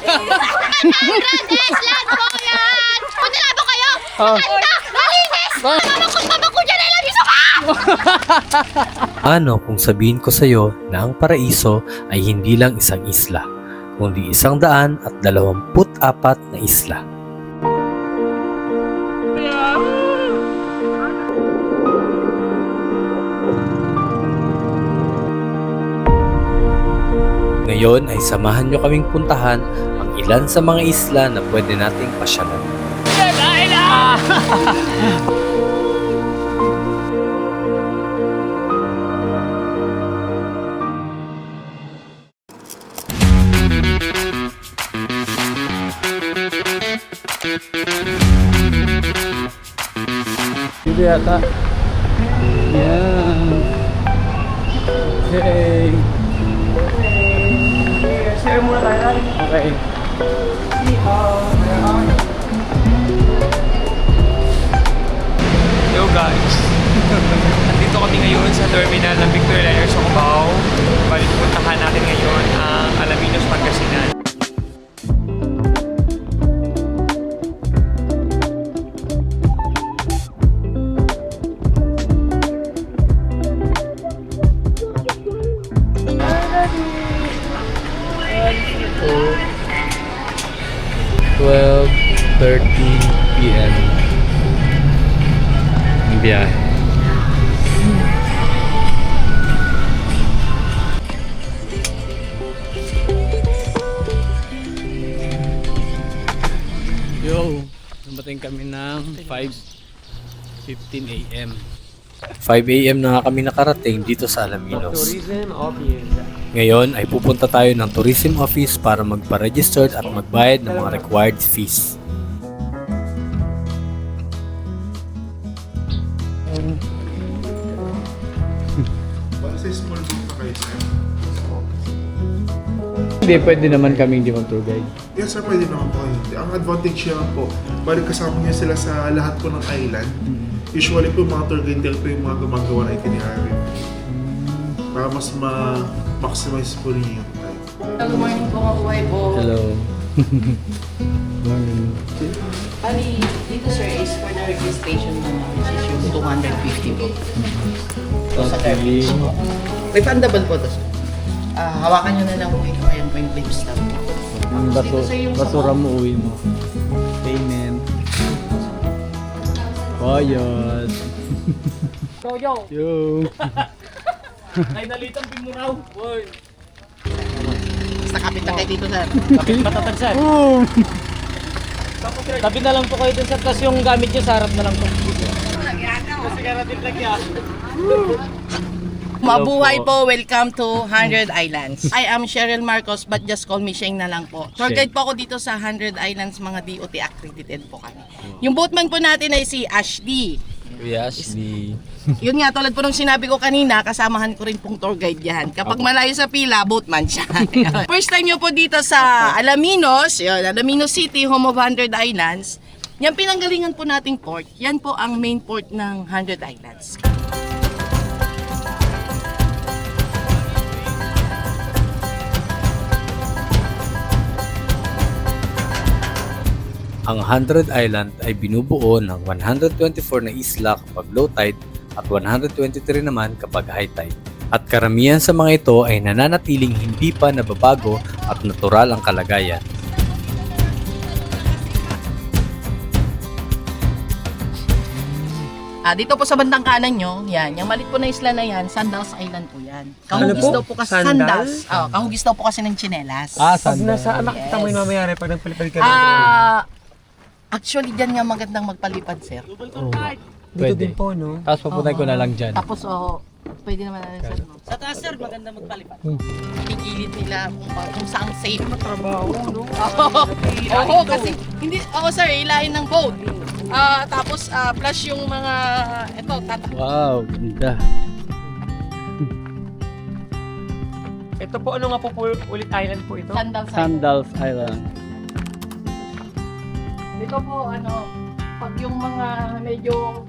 Island po yan! Po kayo! Oh. Ganda! Malinis! Mamakot mamakot dyan! I love you so much! Ano kung sabihin ko sa iyo na ang paraiso ay hindi lang isang isla, kundi isang daan at dalawamput apat na isla. Ngayon ay samahan nyo kaming puntahan ang ilan sa mga isla na pwede nating pasyalan. Dito yata. Yan. Okay. Share Okay. Yo guys! Nandito kami ngayon sa terminal ng Victoria Liners Songbaw. Balik puntahan natin ngayon ang Alaminos Pagkasinan. 12.30 p.m. ang biyahe. Yo! Dumating kami ng 5.15 a.m. 5 a.m. na nga kami nakarating dito sa Alaminos. Ngayon ay pupunta tayo ng tourism office para magpa-register at magbayad ng mga required fees. Hindi, pwede naman kami hindi mag-tour guide. Yes, sir, pwede naman po. Ang advantage naman po, balik kasama niya sila sa lahat po ng island. Usually po, mga tour guide po yung mga gumagawa ng itinerary. Para mas ma-maximize po rin yung time. Good morning po, mabuhay po. Hello. Morning. Ali, dito sir is for the registration mo, which is yung 250 po. So, sa Okay. garbage po. Refundable po to sir. Ah, hawakan nyo na lang po ito. Ayan po yung vape stub baso, yung sa basura mo uwi mo. Payment. Bayad. Yo, Yo. Ay, nalitang pimuraw. Boy. Basta kapit na kayo dito sir. Kapit matatag sir. Tabi na lang po kayo dun sir. Tapos yung gamit nyo sa harap na lang po. Kasi karating lagyan. Mabuhay po, welcome to 100 Islands. I am Cheryl Marcos but just call me Sheng na lang po. Tour guide po ako dito sa 100 Islands, mga DOT accredited po kami. Yung boatman po natin ay si Ashley. Yes, di. Yun nga, tulad po nung sinabi ko kanina, kasamahan ko rin pong tour guide yan. Kapag malayo sa pila, boatman siya. First time nyo po dito sa Alaminos, yun, Alaminos City, home of 100 Islands. Yan pinanggalingan po nating port. Yan po ang main port ng 100 Islands. Ang 100 Island ay binubuo ng 124 na isla kapag low tide at 123 naman kapag high tide. At karamihan sa mga ito ay nananatiling hindi pa nababago at natural ang kalagayan. Ah, dito po sa bandang kanan nyo, yan, yung malit po na isla na yan, Sandals Island po yan. Kahugis po? daw po kasi Sandal? sandals. Oh, kahugis daw po kasi ng tsinelas. Ah, Pag sandal. nasa, makikita mo yung mamayari pag nagpalipad ka Ah, actually dyan nga magandang magpalipad, sir. Dito Pwede. din po, no? Tapos papunay ko na lang dyan. Tapos, oh, pwede naman na sir. Sa taas, sir, maganda magpalipad. Pigilid nila kung, pa- kung saan safe. Trabaho, no? Oo, Oo, kasi, hindi, oo sir, ilahin ng boat. Ah, tapos, ah, plus yung mga, eto, tatak. Wow, ganda. Ito po, ano nga po po ulit island po ito? Sandal side. Sandals Island. Dito po, ano, pag yung mga medyo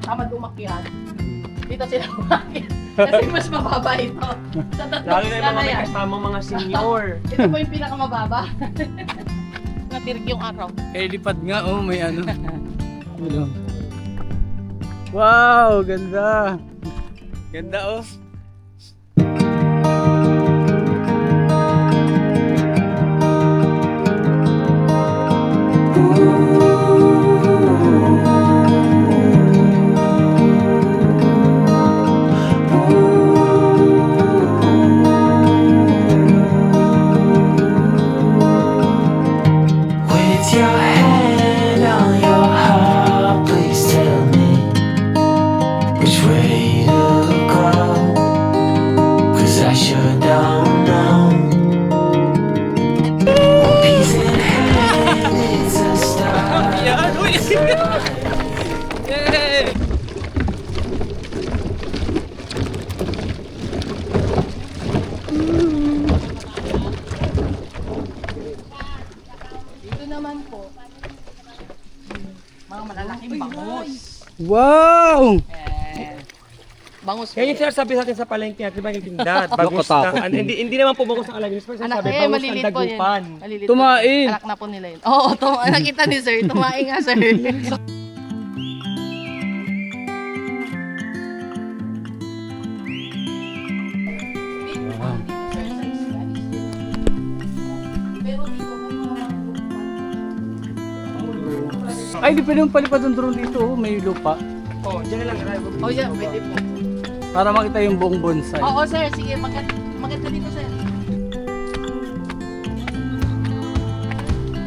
tamad umakyat, dito sila umakyat. Kasi mas mababa ito. Sa tatlong Lalo na isla yung mga na may yan. kasamang mga senior. Ito po yung pinakamababa. Natirik yung araw. Eh, lipad nga, oh, may ano. Ano? Wow, ganda. Ganda, oh. Dito naman po, mga malalaking bangus. Wow! Eh, bangus po. Kaya yung sinasabi sa atin sa palengke natin, ba yung dad, bagus na, ano, hindi, hindi naman po bagus ng alaminos, pero Anak sinasabi, eh, bagus ng malilit po yan. dagupan. Malilit Tumain. Anak na po nila yun. Oo, tum- nakita ni sir. Tumain nga sir. Ay, di pwede mong palipad ng drone dito, oh. May lupa. Oh, dyan na lang, Ray. Oh, yeah, pwede po. Para makita yung buong bonsai. Oo, sir. Sige, maganda, maganda dito, sir.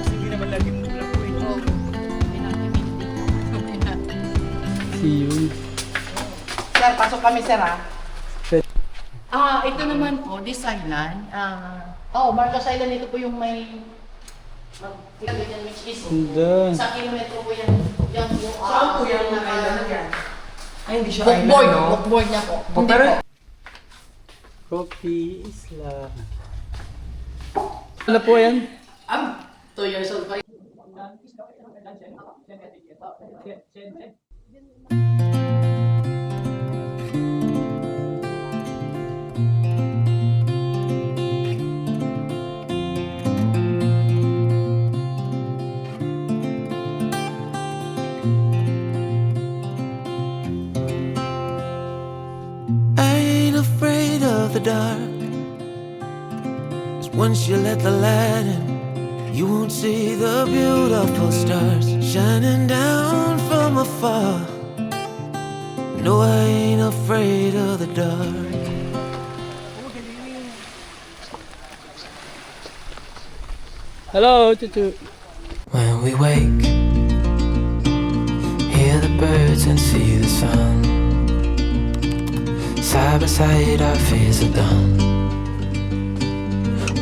Kasi hindi naman lagi mo lang po eh. Oo. See you. Sir, pasok kami, sir, ah. Pwede. Ah, ito naman po, this island. Ah, oh, Marcos Island, ito po yung may mag ganyan which is Ganda. sa kilometro po yan. Yan yung Saan po yan na island na yan? Ay, hindi siya Bookboard, island, no? bookboard niya po. Oh, pero, Coffee Isla. Ano po yan? I'm two years old pa. I once you let the light in, you won't see the beautiful stars shining down from afar. No, I ain't afraid of the dark. Hello, Chuchu. When we wake, hear the birds and see the sun. Side by side, our fears are done.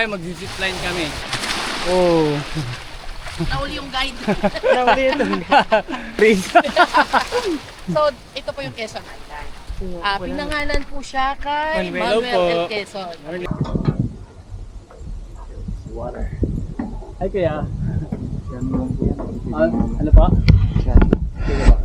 Ay, mag-zipline kami. Oh! Nauli yung guide. Please! so, ito po yung Quezon Island. Ah, pinangalan po siya kay Manuel Manuel. L. Quezon. Water. Ay, kuya. Ah, ano pa? Sige ba?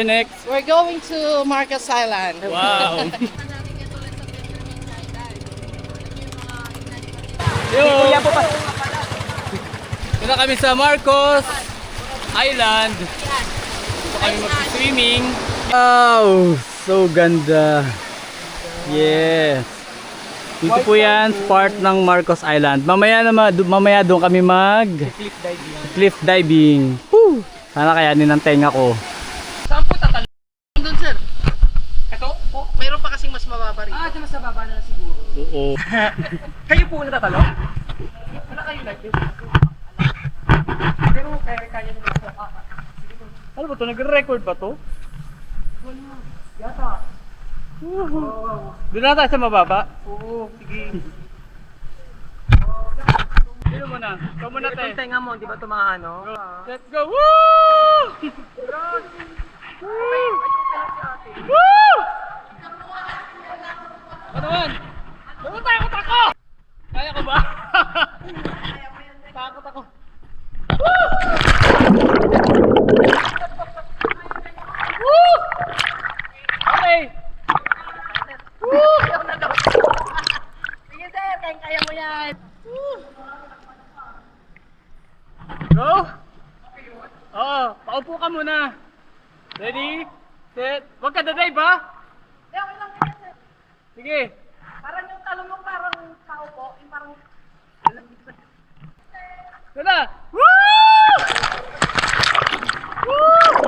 Tayo next? We're going to Marcos Island. Wow. Yo! Ito na kami sa Marcos Island. Ito kami mag-swimming. Wow! So ganda. Yes. Dito po yan, part ng Marcos Island. Mamaya na mamaya doon kami mag Cliff diving. cliff diving. Woo! Sana kayanin ng tenga ko. Saan po tatalo? Doon, sir. Ito? Po? Mayroon pa kasing mas mababa rito. Ah, dyan mas baba na lang siguro. Oo. Kayo po natatalo? Wala kayo like this. Pero kaya kaya nyo po. Ah, Ano ba to? Nagre-record ba to? yata. Doon na tayo sa mababa. Oo, sige. Sino mo na? Ikaw muna Ito tayo. tenga mo, di ba ito mga ano? Let's go! Woo! Woo! Ano Come. Sige. Parang yung talong mo parang tao po. Yung parang Tara! Woo! Woo!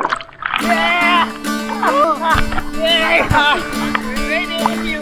Yeah! Yeah! Ready with you!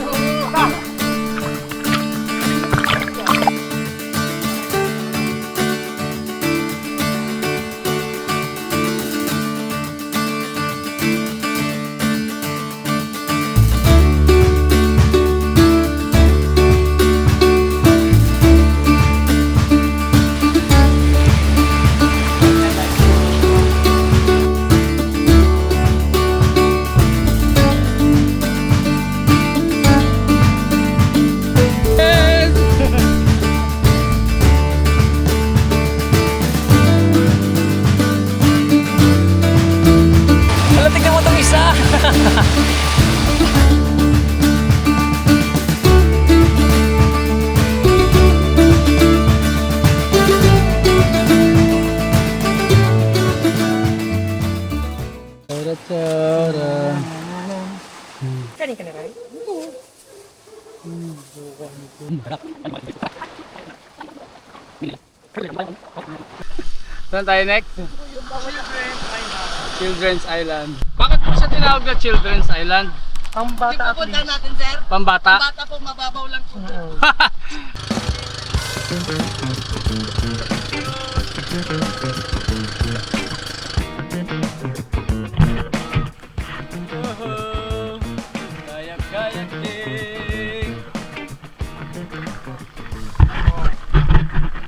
Saan tayo next? Children's Island. Bakit po siya tinawag na Children's Island? Ang Hindi bata at pupunta natin, sir. Pambata? Bata po, mababaw lang po. Gayak-gayak din.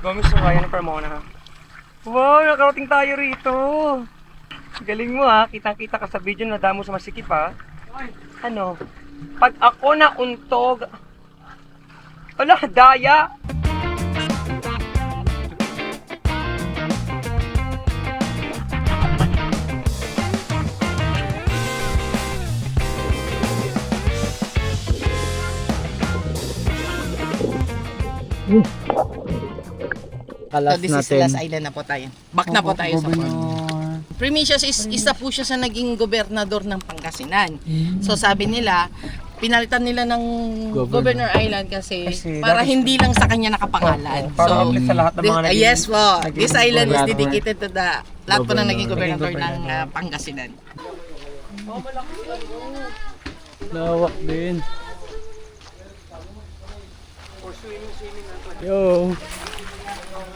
Gomis sa kaya ng Parmona. Wow, nakarating tayo rito. Galing mo ha, kitang-kita ka sa video na damo sa masikip ha. Ano? Pag ako na untog... Wala, daya! Kalas So this is natin. last island na po tayo. Back na po tayo sa port. Primicius is isa po siya sa naging gobernador ng Pangasinan. So sabi nila, pinalitan nila ng Governor. Governor Island kasi, Kasi para is- hindi lang sa kanya nakapangalan. Para so, sa lahat ng mga naging... yes po, naging this island is dedicated to the lahat po ng naging Governor. gobernador ng uh, Pangasinan. Lawak din. Yo.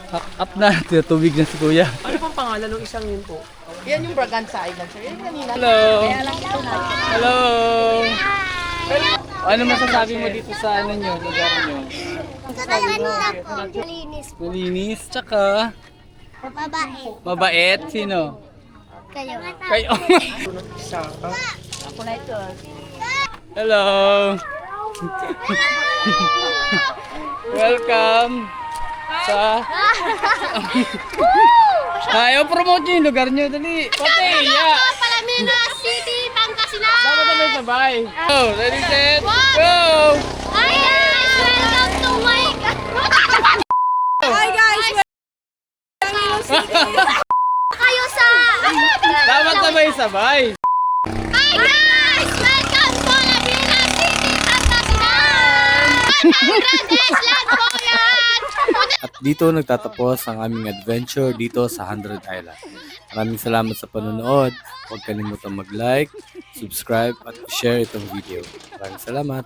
Up, up na. Tubig na si kuya. Ano pang pangalan ng isang yun po? Yan yung Braganza Island, sir. Yan kanina. Hello. Kaya lang ito na. Hello. Ano masasabi mo dito sa ano nyo, lugar nyo? Malinis. Malinis, tsaka Babae. mabait. Sino? Kayo. Kayo. Ako na ito. Hello. Welcome. Sa... Ayaw, promote nyo yung lugar nyo. Dali. Pati, yeah. Palaminas City, Pangasinan! Dapat naman sabay. Go, ready, set, go! Hi guys! Welcome to my... Hi guys! Kayo sa... Dapat sabay-sabay. Hi guys! Welcome to Palaminas City, Pangasinan! Congratulations po yan! Dito nagtatapos ang aming adventure dito sa 100 Island. Maraming salamat sa panonood. Huwag kalimutang mag-like, subscribe at share itong video. Maraming salamat.